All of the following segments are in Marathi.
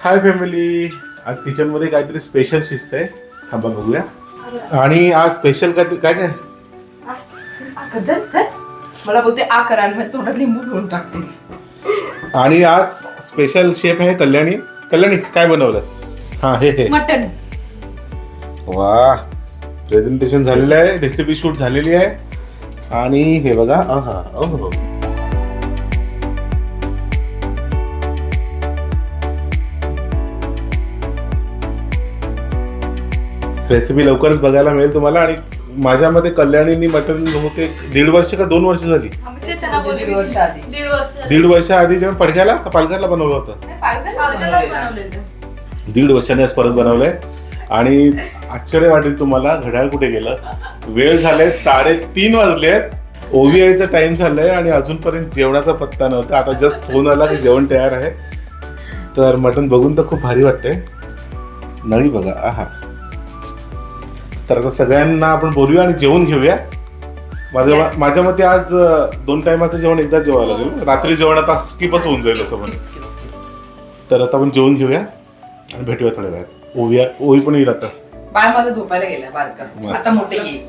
हाय फॅमिली आज किचनमध्ये काहीतरी स्पेशल शिस्त आहे थांबा बघूया. आणि आज स्पेशल काय काय काय. मला बोलते आ करा आणि माझ्या तोंडात लिंबू पिळून टाकते. आणि आज स्पेशल शेफ आहे कल्याणी. कल्याणी काय बनवलंस? हा हे हे. मटन वा. प्रेझेंटेशन झालेलं आहे. रेसिपी शूट झालेली आहे. आणि हे बघा आहा रेसिपी लवकरच बघायला मिळेल तुम्हाला. आणि माझ्या मते कल्याणीनी मटन बहुतेक दीड वर्ष का दोन वर्ष झाली? ते त्यांना बोलले दीड वर्ष आधी. दीड वर्ष दीड वर्ष आधी जेव्हा पडक्याला का पालघरला बनवलं होतं? पालघरलाच बनवलेलं. दीड वर्षाने आज परत बनवलंय. आणि आश्चर्य वाटेल तुम्हाला घड्याळ कुठे गेलं? वेळ झालाय साडेतीन वाजलेत ओव्हीआयचा टाइम झालाय आणि अजूनपर्यंत जेवणाचा पत्ता नव्हता. आता जस्ट फोन आला की जेवण तयार आहे. तर मटण बघून तर खूप भारी वाटतंय. नळी बघा. आहा. तर आता सगळ्यांना आपण बोलूया आणि जेवून घेऊया. माझ्या माझ्या मते आज अं, दोन टायमाचं जेवण एकदा जेवायला लागेल. रात्री जेवण आता स्किपच होऊन जाईल असं पण तर आता आपण जेवून घेऊया आणि भेटूया थोड्या वेळात. ओविया ओवी पण येईल आता. बाळ माझं झोपायला गेलाय बारका. मस्त. आता मोठे येईल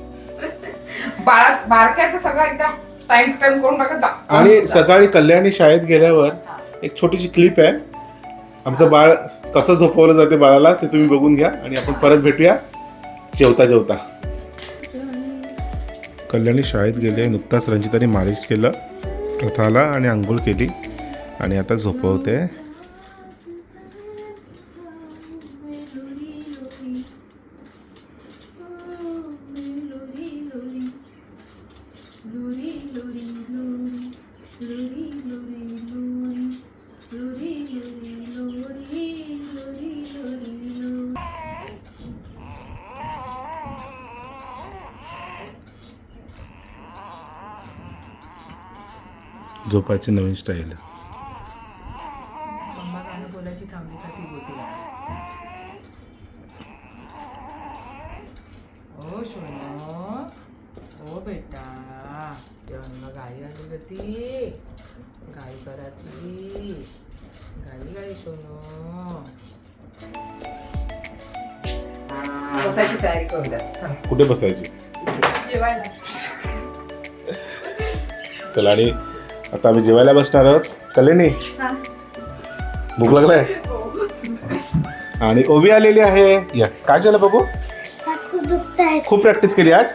बाळात बारक्याचं सगळं एकदम टाइम टू टाइम करून टाकत जा. आणि सकाळी कल्याणी शाळेत गेल्यावर एक छोटीशी क्लिप आहे. आमचं बाळ कसं झोपवलं जाते बाळाला ते तुम्ही बघून घ्या आणि आपण परत भेटूया. जेवता जेवता. कल्याणी शाळेत गेले नुकताच रंजिताने मालिश केलं रथाला आणि आंघोळ केली आणि आता झोपवते. झोपायची नवीन स्टाईल बोलायची थांबली का ती बोलते. ओ सोनो ओ बेटा तेव्हा गाई आली ग ती. गाई करायची. गाई गाई सोनो. बसायची तयारी कुठे बसायची? जेवायला. चला आणि आता आम्ही जेवायला बसणार आहोत. हा. भूक लागलाय? आणि ओवी आलेली आहे. या काय झालं बघू? खूप प्रॅक्टिस केली आज?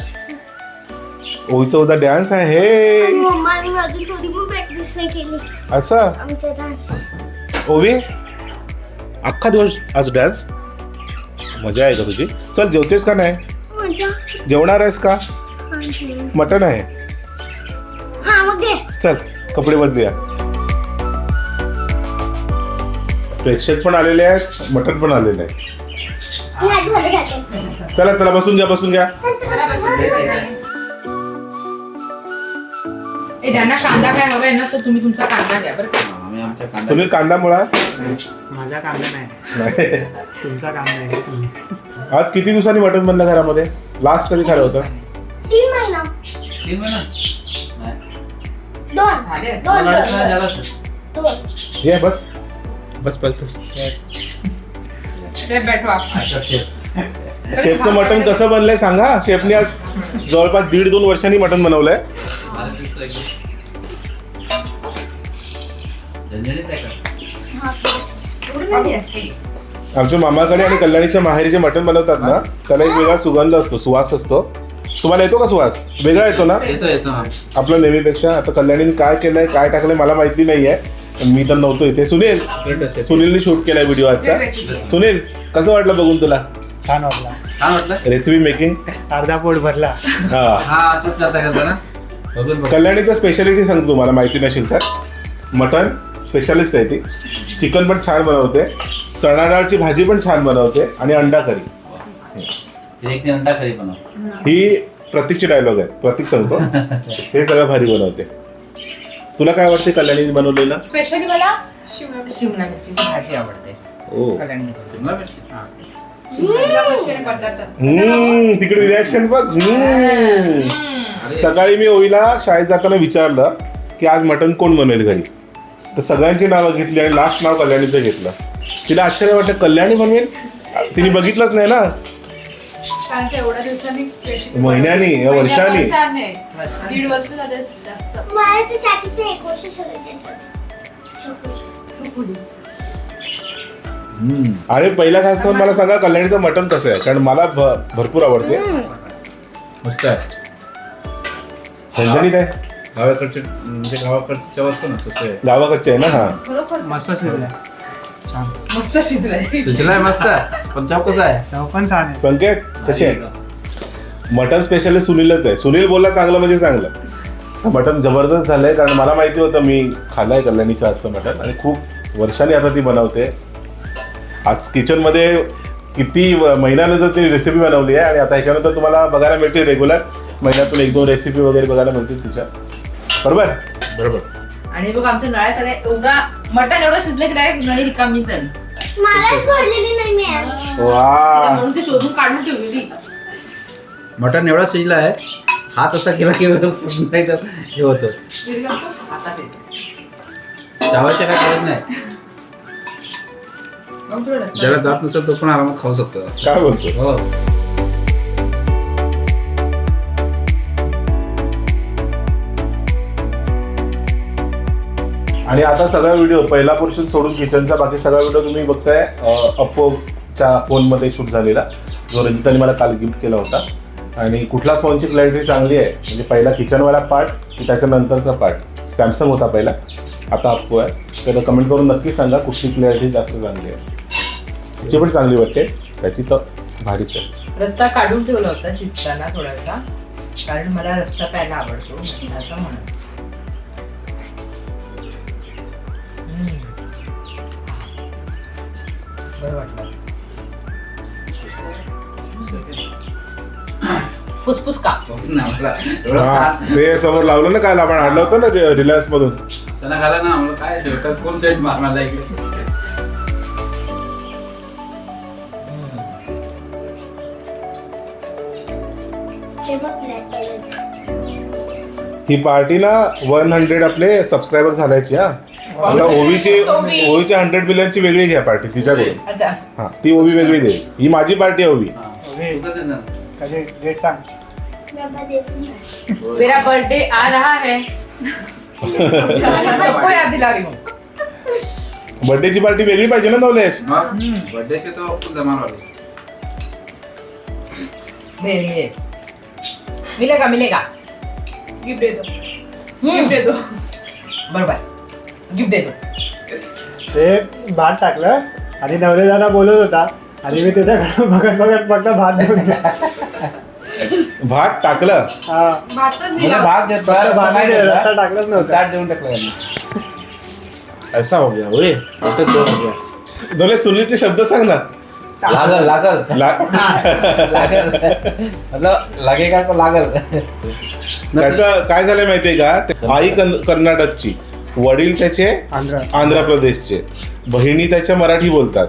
ओवीचा उद्या डान्स आहे. असं ओवी अख्खा दिवस आज डान्स मजा आहे का तुझी? चल जेवतेस का नाही? जेवणार आहेस का. मटण आहे. चल. कपडे बदलूया. प्रेक्षक पण आलेले आहेत मटण पण आलेले आहे. चला चला बसून घ्या बसून घ्या. कांदा काय हवाय ना तुम्ही तुमचा कांदा घ्या बरं का. कांदा मुळा? माझा कांदा नाही. नाही. तुमचा कांदा आहे तुम्ही? आज किती दिवसांनी मटण बनलं घरामध्ये? लास्ट कधी खाल्लं होतं? तीन महिना. तीन महिना? नाही. दोन. झाले असतील. दोन मला वाटलं दोन. झालं असेल. दोन. ये बस. बस बस बस. शेफ बैठो आप अच्छा शेफ. शेफचं मटण कसं बनलंय सांगा? शेफने आज जवळपास दीड दोन वर्षांनी मटण बनवलंय. मला दिसलं एकदम. झणझणीत आहे का? आमच्या मामाकडे आणि कल्याणीच्या माहेरी जे मटण बनवतात ना त्याला एक वेगळा सुगंध असतो सुवास असतो. तुम्हाला येतो का सुवास वेगळा येतो ना? येतो येतो हा. आपल्या नेहमीपेक्षा आता कल्याणीने काय केलंय काय टाकलंय मला माहिती नाहीये. मी तर नव्हतो इथे. सुनील. सुनीलने शूट केलाय व्हिडिओ आजचा. सुनील कसं वाटलं बघून तुला? छान वाटला. छान वाटलं? रेसिपी मेकिंग अर्धा पोट भरला. हा. हा असं करता करता ना? बघून बघ कल्याणीच्या स्पेशालिटी सांगतो तुम्हाला माहिती नसेल तर. मटन स्पेशालिस्ट आहे ती. चिकन पण छान बनवते. चणा डाळची भाजी पण छान बनवते. आणि अंडा करी. एक अंडा करी बनव. ही प्रतीकची डायलॉग आहे. प्रतीक सांगतो. हे सगळं भारी बनवते. तुला काय वाटते कल्याणी बनवलेलं? स्पेशली मला शिमला मिरचीची भाजी आवडते. ओ. कल्याणी शिमला मिरची हा. हम्म, तिकडे रिॲक्शन बघ. हम्म. अरे. सकाळी मी ओईला शाळेत जाताना विचारलं की आज मटण कोण बनवेल घरी? तर सगळ्यांची नावं घेतली आणि लास्ट नाव कल्याणीचं घेतलं. तिला आश्चर्य वाटलं कल्याणी बनवेल? तिने बघितलंच नाही ना. कारण का एवढ्या दिवसांनी recipe महिन्यानी, या. वर्षांनी. वर्षांनी. दीड वर्ष झाले जास्त. मला तर चाचीचं एक वर्ष सगळं चुकली. अरे पहिला खास करून मला सांगा कल्याणीचं मटण कसं आहे? कारण मला भ- भरपूर आवडते. मस्त आहे. झणझणीत आहे? गावाकडचे म्हणजे गावाकडच्या वस्तू ना तसं आहे. गावाकडचे आहे ना हा. खरोखर मस्त शिजलाय छान. मस्त शिजलंय. शिजलाय मस्त. पण चव कसा आहे. चव पण छान आहे. संकेत कसे आहे मटन स्पेशलिस्ट सुनीलच आहे. सुनील बोलला चांगलं म्हणजे चांगलं. मटन जबरदस्त झालंय कारण मला माहिती होतं मी खाल्लंय कल्याणीच्या आजचं मटन आणि खूप वर्षांनी आता ती बनवते. आज किचनमध्ये किती व- महिन्यानंतर ती रेसिपी बनवली आहे आणि आता ह्याच्यानंतर तुम्हाला बघायला मिळते रेग्युलर महिन्यातून एक दोन रेसिपी वगैरे बघायला मिळतील तिच्या. बरोबर? बरोबर. आणि बघ आमच्या नळ्या सगळ्या एवढा मटण एवढं शिजलं की डायरेक्ट नळी. मलाच भरलेली नाही मिळाली वा. म्हणून ते शोधून काढून ठेवलेली. मटण एवढा शिजला आहे. हात असा केला की पूर्ण एकदम हे होतं. चावायचं काय गरज नाही. मग तुला रस्सा ज्याला जात नसेल तो पण आरामात खाऊ शकतो. काय बोलतो हो. आणि आता सगळा व्हिडिओ पहिला पोर्शन सोडून किचनचा बाकी सगळा व्हिडिओ तुम्ही बघताय अप्पोच्या फोनमध्ये शूट झालेला जो रंजिताने मला काल गिफ्ट केला होता. आणि कुठला फोनची क्लॅरिटी चांगली आहे म्हणजे पहिला किचनवाला पार्ट की त्याच्यानंतरचा पार्ट सॅमसंग होता पहिला. आता अप्पो आहे. तर कमेंट करून नक्की सांगा कुठली क्लॅरिटी जास्त चांगली आहे. त्याची पण चांगली वाटते. त्याची तर भारीच आहे. रस्ता काढून ठेवला होता शिजताना थोडासा कारण मला रस्ता प्यायला आवडतो म्हणून वाटलं. फुसफुस का? हा, ते समोर लावलं ना काल आपण आणलं होतं ना रिलायन्स मधून. घाला ना मला काय डोक्यात कोण सेट मारणार इकडे ही पार्टी ना वन हंड्रेड आपले सबस्क्रायबर झाल्याची हा. आता ओवीची ओवी. ओवीच्या हंड्रेड मिलियनची वेगळी घ्या पार्टी तिच्याकडून अच्छा. हा ती ओवी वेगळी दे. ही माझी पार्टी आहे ओवी. हा. कधी डेट सांग. मेरा बर्थडे आ रहा है. सबको याद दिला रही हूँ बर्थडेची पार्टी वेगळी पाहिजे ना नवलेश? मग बर्थडेचे तो जमान वाले मिले मिले मिलेगा मिलेगा. गिफ्ट दे दो हम्म. गिफ्ट दे दो बरोबर. गिफ्ट देतो. ते भात टाकलं आणि नवरे दादा बोलत होता. आणि मी त्याच्याकडे बघत बघत फक्त भात देऊन दिला. भात टाकलं? हा. दिला भात टाकलाच नव्हता. देऊन टाकलं यांना. ऐसा हो गया ओए तो हो सुनीलचे शब्द सांग ना. लागल लागल. लागल. मतलब लागेगा लागल. त्याचं काय झालं माहितीये का? ते- आई कर्नाटकची. वडील त्याचे आंध्र. आंध्र प्रदेशचे. बहिणी त्याच्या मराठी बोलतात.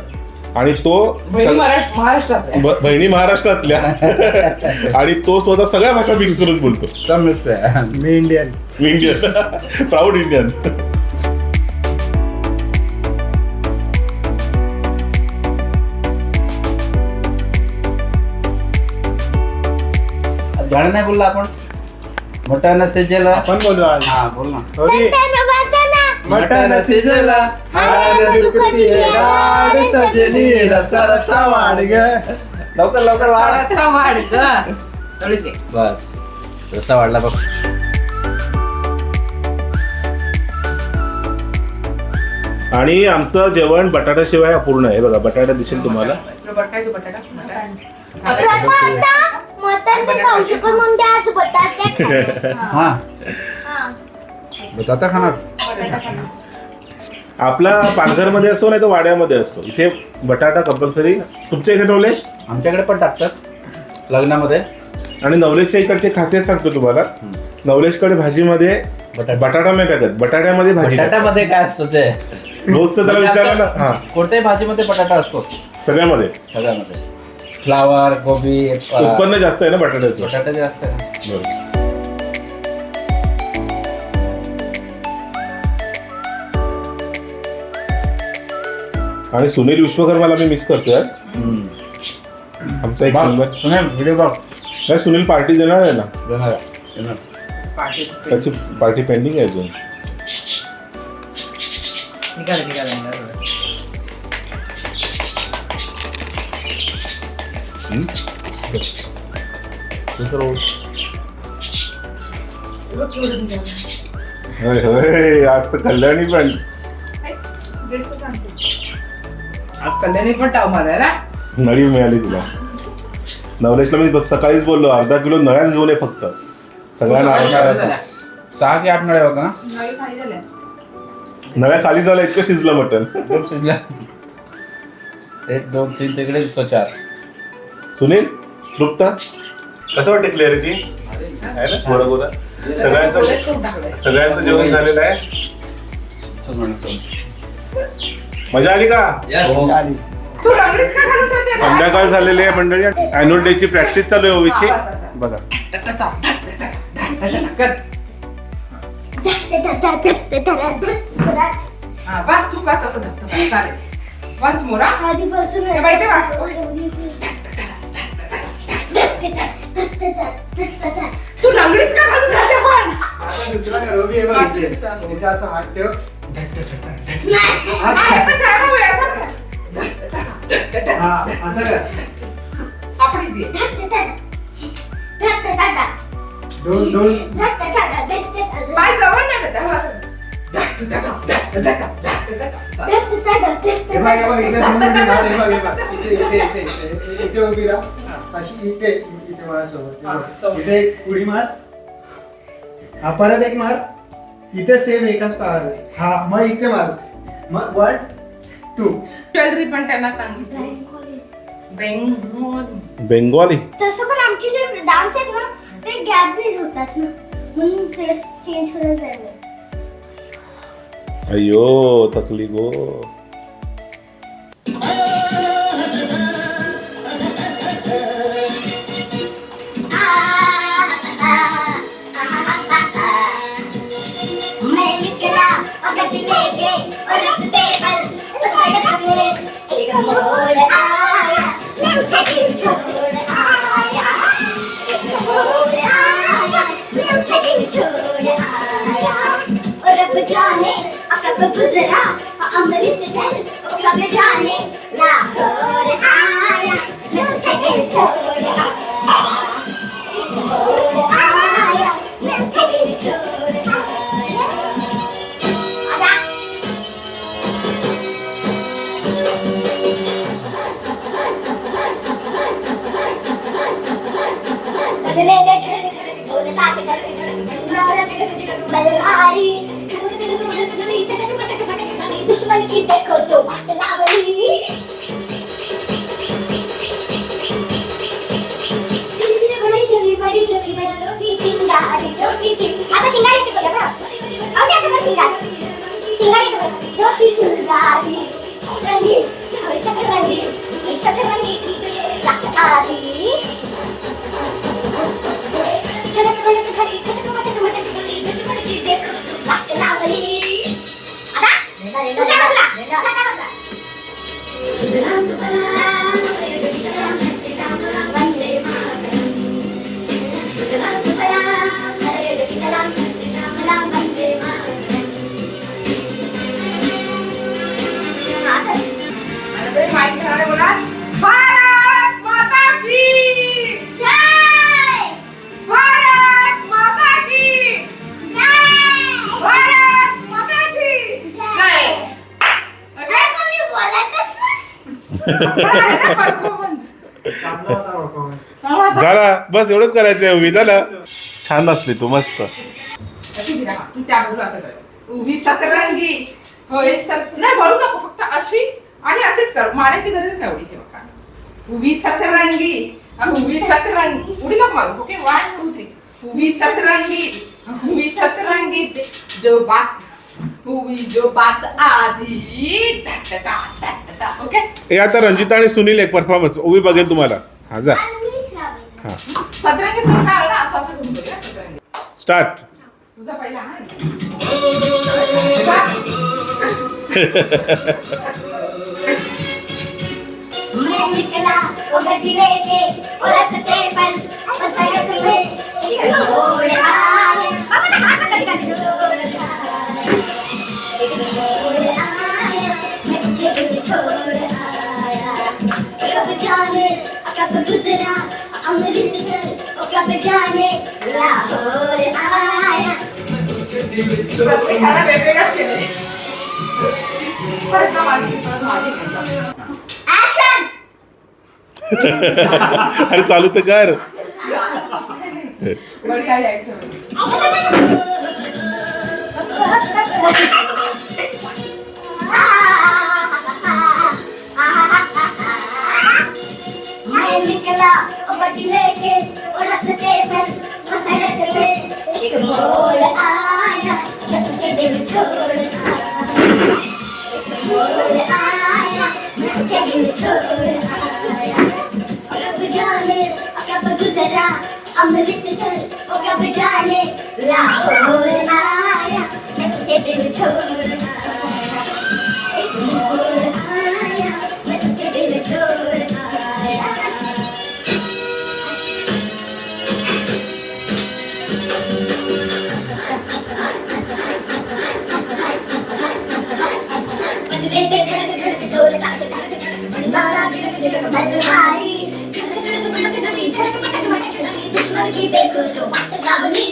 आणि तो बहिणी सग- मराठ महाराष्ट्रात आहे. ब- बहिणी महाराष्ट्रातल्या. आणि तो स्वतः सगळ्या भाषा मिक्स करून बोलतो. सब मिक्स है मी इंडियन इंडियन प्राऊड इंडियन गाणं नाही बोलला आपण मटन सिजला आपण बोलू आज. हा बोल ना. मटण शिजला हळद दुखती आहे, डाळ सजली रसा रसा वाढ ग. लवकर लवकर वाढ. रस्सा वाढ ग. तेवढीच घे. बस. रसा वाढला बघ. आणि आमचं जेवण बटाट्याशिवाय अपूर्ण आहे. बघा बटाटा दिसेल तुम्हाला. तुला बटाटा बटाटा? बटाटा. मटन ते खाऊ शकत म्हणून ते आज बटाटे खा. हा. हा. बटाटा खाणार. आपला पालघरमध्ये असो नाही तर वाड्यामध्ये असतो इथे बटाटा कंपल्सरी तुमच्या इथे नवलेश? आमच्याकडे पण टाकतात. लग्नामध्ये. आणि नवलेशच्या इकडचे खासियत सांगतो तुम्हाला. नवलेशकडे भाजीमध्ये बटाटा. नाही टाकत. बटाट्यामध्ये भाजी टाकतात. बटाट्यामध्ये काय असतं ते? रोजचं त्याला विचारलं ना. हा. कोणत्याही भाजीमध्ये बटाटा असतो. सगळ्यामध्ये. सगळ्यामध्ये. फ्लावर गोबी उत्पन्न जास्त आहे ना बटाट्याचं? बटाटा जे असतं ना. बरोबर. आणि सुनील विश्वकर्माला मी मिस करतोय. आमचा एक सुनील व्हिडिओ बघ. नाही सुनील पार्टी देणार आहे ना? त्याची पार्टी पेंडिंग आहे अजून. होय होय आज तर कल्याणी पण. आज कल्याणी पण टाव माराय ना नळी मिळाली तुला. नवलेशला मी बस सकाळीच बोललो अर्धा किलो नळ्याच घेऊन ये फक्त. सगळ्यांना आवडणार. सहा की आठ नळ्या होता ना? नळी खाली झाल्या. नळ्या खाली झालं इतकं शिजलं मटण. खूप शिजल्या. एक दोन तीन तिकडे चार. सुनील तृप्त कसं वाटतं आहे ना? गोरा सगळ्यांचं. सगळ्यांचं जेवण झालेलं आहे? मजा आली का हो. तू रांगडीच का? संध्याकाळ झालेली आहे मंडळी अॅन्युअल डे ची प्रॅक्टिस चालू आहे ओवीची हा, बस, बस. बघा कर. हा, बस तू का तसं धक्का चालेल वन्स मोर आधीपासून बाई, ते बघ. तू रांगडीच का घालून ठेवते पण दुसरा रवी आहे बघ इथे. इथे असं हात ठेव हा, असं कर. हा असं कर आपण easy आहे. दोन दोन पाय जवळ नाही बेटा, हा, असं. हे बघ हे बघ इथे दोन उभी राहा हे बघ हे बघ इथे इथे इथे इथे इथे उभी राहा अशी इथे इथे माझ्यासोबत हे हा, बघ. समोर. इथे एक उडी मार हा परत एक मार इथे सेम एकाच पार हा मग इथे मार. मग वन टू ज्वेलरी पण त्यांना सांगितली. बेंगोल. बेंगॉली. तसं पण आमचे जे डान्स आहेत ना ते गॅप होतात ना. म्हणून ड्रेस चेंज होत जाईल अयो थकली गो. गुजरा अमृत सर कब जाने लाहौर आया मैं उठे दिल छोड़ করে থাকি তোমাকে তোমাকে झाला बस एवढंच करायचंय ओवी झालं. छान असली तू मस्त. उभी सतरंगी. होय सत नाही बोलू नको फक्त अशी आणि असेच कर मारायची गरज नाही उडी ठेवा उभी सतरंगी. उभी सतरंगी. उडी नको मारू ओके वन टू थ्री उभी सतरंगी. उभी सतरंगी. जो बात उभी जो बात आधी। टटटा, टटटा, ओके? हे आता रंजिता आणि सुनील एक परफॉर्मन्स ओवी बघेल तुम्हाला. हा जा. हा. सतरंगी सुरू काय ना असं असं करून बघूया सतरंगी. स्टार्ट तुझा पहिला हा? है ओ कब जाने लाहौर आया प्रत्येक ह्याला वेगवेगळाच केलंय परत ना मागे परत मागे एकदा. एक्शन अरे चालू तर कर बढिया. मैं निकला लेके वो रस्ते पर वो सड़क पे एक मोड़ आया मैं तुझे दिल छोड़ आया एक मोड़ आया मैं तुझे दिल छोड़ आया और कब जाने कब गुजरा अमृतसर वो कब जाने लाहौर आया मैं तुझे दिल छोड़ आया की देखो जो वाट लावली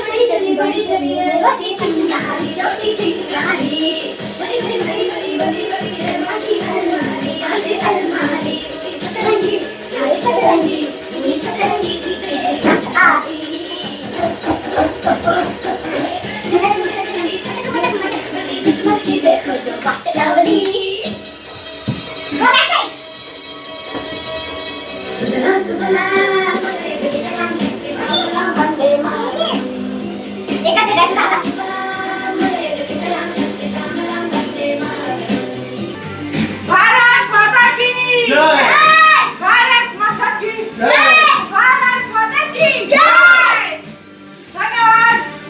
बड़ी जली बड़ी जली बड़ी चिंगारी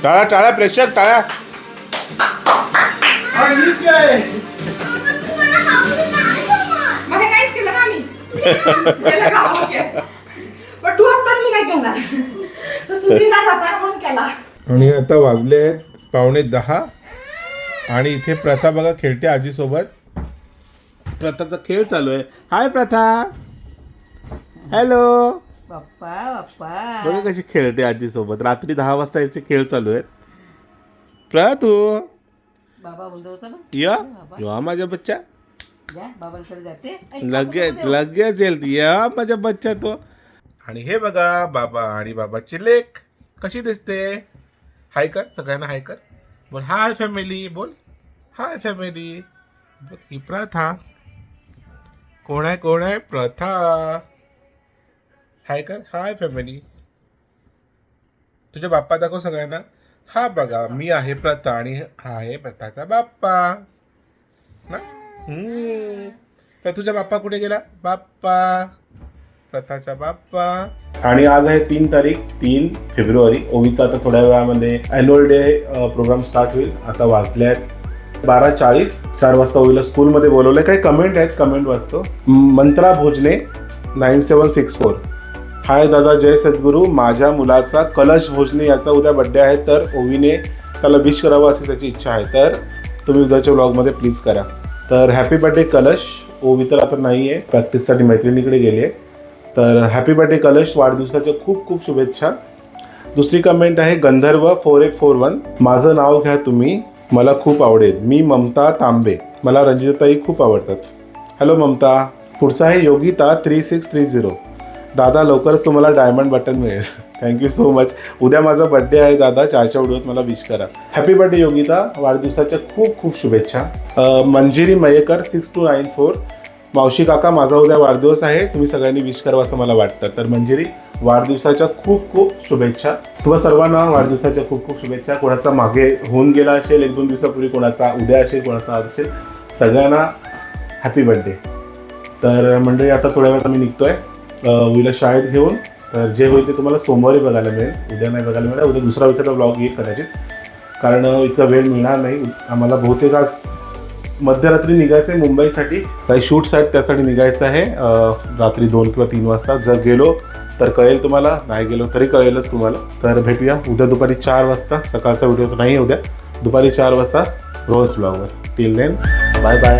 टाळा टाळा प्रेक्षक टाळा और ये क्या मग काहीच केलं ना आम्ही. केलं का? ओके. पण तू असताना मी काय करणार? तो सुनीलला जाताना म्हणून केला. आणि आता वाजले आहेत पावणे दहा. आणि इथे प्रथा बघा खेळते आजीसोबत. प्रथाचा खेळ चालू आहे. हाय प्रथा. हॅलो पप्पा बघा कशी खेळते आजीसोबत. रात्री दहा वाजता याचे खेळ चालू आहेत. प्रथू बाबा बोलतो होता ना? या. या माझ्या बच्चा. जा बाबांकडे जाते. ऐ, लगेच लगेच येईल ती. या माझ्या बच्चा तो. आणि हे बघा बाबा आणि बाबाची लेक कशी दिसते? हाय कर सगळ्यांना हाय कर. बोल हाय फॅमिली. बोल हाय फॅमिली. ही प्रथा. कोण आहे कोण आहे? प्रथा. हाय कर. Hi family. तुझ्या बाप्पा दाखव सगळ्यांना. हा बघा मी आहे प्रथा आणि हा आहे प्रथाचा बाप्पा. ना? तुझ्या प्रथूचा बाप्पा कुठे गेला? बाप्पा. प्रथाचा बाप्पा. आणि आज आहे तीन तारीख तीन फेब्रुवारी. ओवीचा आता थोड्या वेळामध्ये अॅन्युअल डे प्रोग्राम स्टार्ट होईल. आता वाजले आहेत बारा चाळीस. चार वाजता ओवीला स्कूलमध्ये बोलवलं काही कमेंट आहेत? कमेंट वाचतो. Mantra Bhojane nine seven six four. Hi दादा जय सद्गुरू. माझ्या मुलाचा कलश भोजने याचा उद्या बड्डे आहे तर ओवीने त्याला विश करावं अशी त्याची इच्छा आहे. तर तुम्ही उद्याच्या व्लॉगमध्ये प्लीज करा. तर हॅपी बर्थडे कलश. ओवी तर आता नाही आहे प्रॅक्टिससाठी मैत्रिणीकडे गेली आहे तर हॅपी बर्थडे कलश वाढदिवसाच्या खूप खूप शुभेच्छा. दुसरी कमेंट आहे Gandharva four eight four one माझं नाव घ्या तुम्ही मला खूप आवडेल. मी ममता तांबे. मला रंजिताई खूप आवडतात. हॅलो ममता. पुढचा आहे Yogita three six three zero दादा लवकरच तुम्हाला डायमंड बटन मिळेल. थँक्यू सो मच उद्या माझा बड्डे आहे दादा चारच्या व्हिडिओत मला विश करा. Happy birthday Yogita. वाढदिवसाच्या खूप खूप शुभेच्छा. Manjiri Mayekar six two nine four मावशी काका माझा उद्या वाढदिवस आहे. तुम्ही सगळ्यांनी विश करा असं मला वाटतं. तर मंजिरी वाढदिवसाच्या खूप खूप शुभेच्छा. तुम्हा सर्वांना वाढदिवसाच्या खूप खूप शुभेच्छा. कोणाचा मागे होऊन गेला असेल एक दोन दिवसापूर्वी कोणाचा उद्या असेल कोणाचा आज असेल सगळ्यांना हॅपी बर्थडे तर मंडळी आता थोड्या वेळात आम्ही निघतोय. आहे उद्या शाळेत घेऊन तर जे होईल ते तुम्हाला सोमवारी बघायला मिळेल. उद्या नाही बघायला मिळेल उद्या दुसरा विकेचा ब्लॉग येईल कदाचित. कारण इतका वेळ मिळणार नाही. आम्हाला बहुतेक आज मध्यरात्री निघायचं आहे मुंबईसाठी. काही शूट्स आहेत त्यासाठी निघायचं आहे. रात्री दोन किंवा तीन वाजता. जर गेलो तर कळेल तुम्हाला. नाही गेलो तरी कळेलच तुम्हाला. तर भेटूया उद्या दुपारी चार वाजता. सकाळचा व्हिडिओ तर नाही उद्या. दुपारी चार वाजता रोज ब्लॉगवर टिल देन बाय बाय